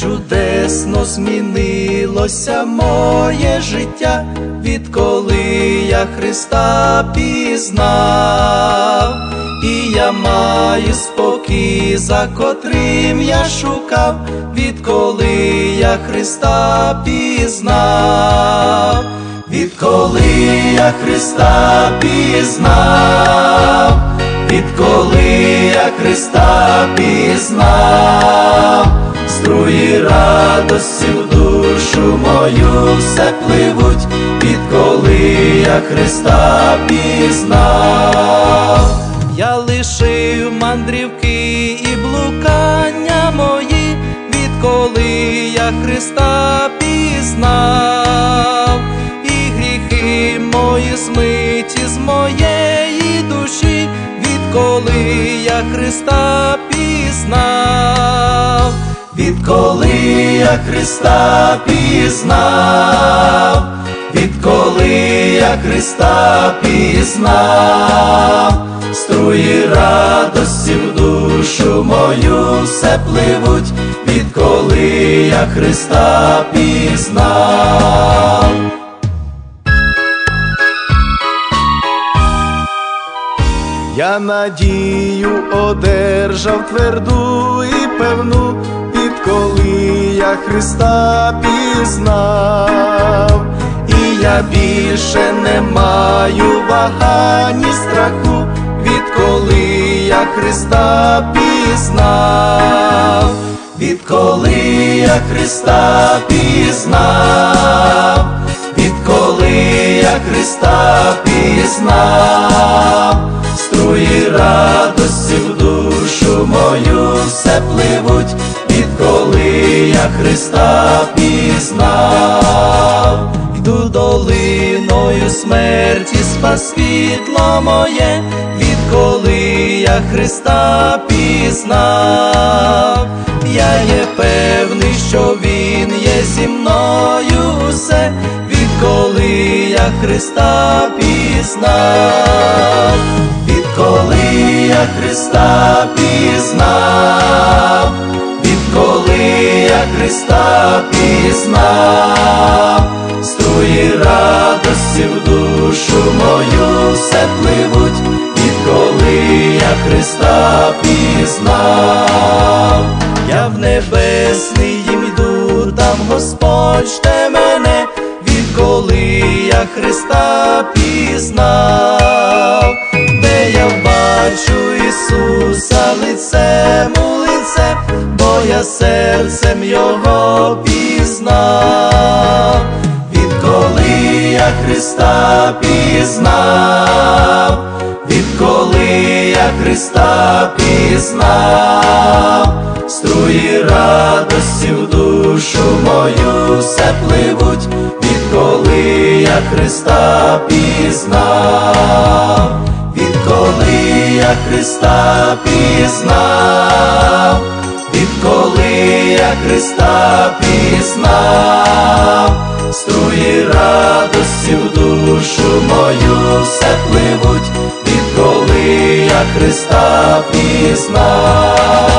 чудесно змінилося моє життя, відколи я Христа пізнав, і я маю спокій, за котрим я шукав, відколи я Христа пізнав, відколи я Христа пізнав, відколи я Христа пізнав, струї радості в душу мою все пливуть, відколи я Христа пізнав, я лишив мандрівки і блукання мої, відколи я Христа пізнав, і гріхи мої змиті з моєї душі, відколи я Христа пізнав, відколи я Христа пізнав, відколи я Христа пізнав, струї радості в душу мою все пливуть, відколи я Христа пізнав. Я надію одержав тверду і певну, Христа пізнав, і я більше не маю вагань і страху, відколи я Христа пізнав, відколи я Христа пізнав, відколи я Христа пізнав. Струї радості в душу мою все пливуть, я Христа пізнав, йду долиною смерті, спас світло моє, відколи я Христа пізнав, я є певний, що Він є зі мною усе, відколи я Христа пізнав. Відколи я Христа пізнав, Христа пізнав, струї радості в душу мою все пливуть, відколи я Христа пізнав, я в небесний їм йду, там Господь жде мене, відколи я Христа пізнав. Де я бачу серцем Його пізнав, відколи я Христа пізнав, відколи я Христа пізнав, струї радості в душу мою все пливуть, відколи я Христа пізнав відколи я Христа пізнав, відколи я Христа пізнав, струї радості в душу мою все пливуть, відколи я Христа пізнав.